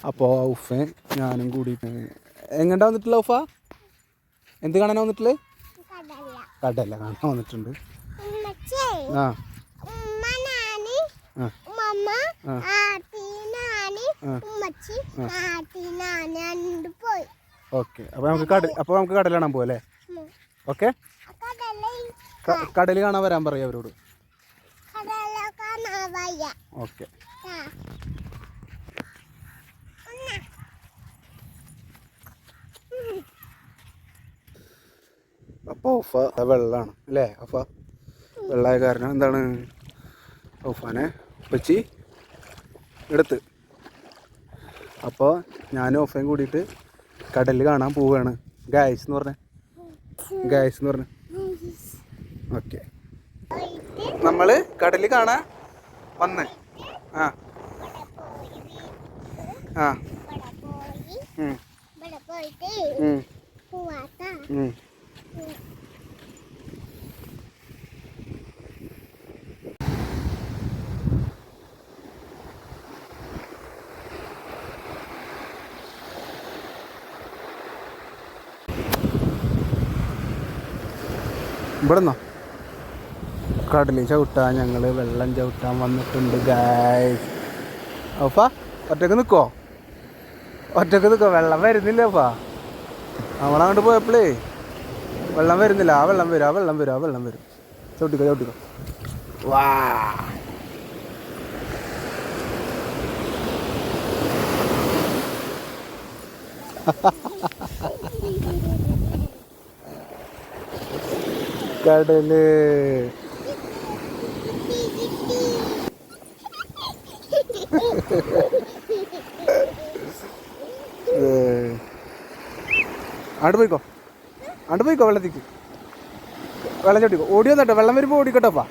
അപ്പോൾ ഉഫേ ഞാനും കൂടി എങ്ങോട്ടാ വന്നിട്ടില്ല ഉഫ? എന്ത് കാണാനാ വന്നിട്ടില്ലേ കടല കാണാൻ വന്നിട്ടുണ്ട്. ആ. ഓക്കെ. അപ്പൊ നമുക്ക് കട അപ്പൊ നമുക്ക് കടൽ കാണാൻ പോവല്ലേ. ഓക്കെ. കടൽ കാണാൻ വരാൻ പറയാം അവരോട്. ഓക്കെ ആ. അപ്പോൾ ഉഫ വെള്ളമാണ് അല്ലേ? ഉഫ വെള്ളമായ കാരണം എന്താണ്? ഉഫാനെ വെച്ചി എടുത്ത്. അപ്പോൾ ഞാനും ഉഫയും കൂടിയിട്ട് കടലിൽ കാണാൻ പോവുകയാണ് ഗായ്സ് എന്ന് പറഞ്ഞ. ഗായ്സ് എന്ന് പറഞ്ഞ. ഓക്കെ നമ്മൾ കടലിൽ കാണാൻ വന്ന്. ആ. ആ. ഉം, ഉം, ഉം. ഇവിടുന്നോ? കടലിൽ ചവിട്ടാൻ ഞങ്ങൾ വെള്ളം ചവിട്ടാൻ വന്നിട്ടുണ്ട് ഗായ്സ് അപ്പാ ഒറ്റയ്ക്ക് നിൽക്കോ ഒറ്റയ്ക്ക് നിൽക്കോ വെള്ളം വരുന്നില്ല ഓഫ നമ്മളങ്ങോട്ട് പോയപ്പോഴേ വെള്ളം വരുന്നില്ല ആ വെള്ളം വരും ആ വെള്ളം വരും ആ വെള്ളം വരും. ചവിട്ടിക്കോ ചവിട്ടിക്കോ. വാ. കടൽ. അവിടെ പോയിക്കോ. അങ്ങോട്ട് പോയിക്കോ വെള്ളത്തിക്ക്. വെള്ളം ചവിട്ടിക്കോ ഓടി വന്നോട്ടെ വെള്ളം വരുമ്പോൾ ഓടിക്കോട്ടപ്പാ.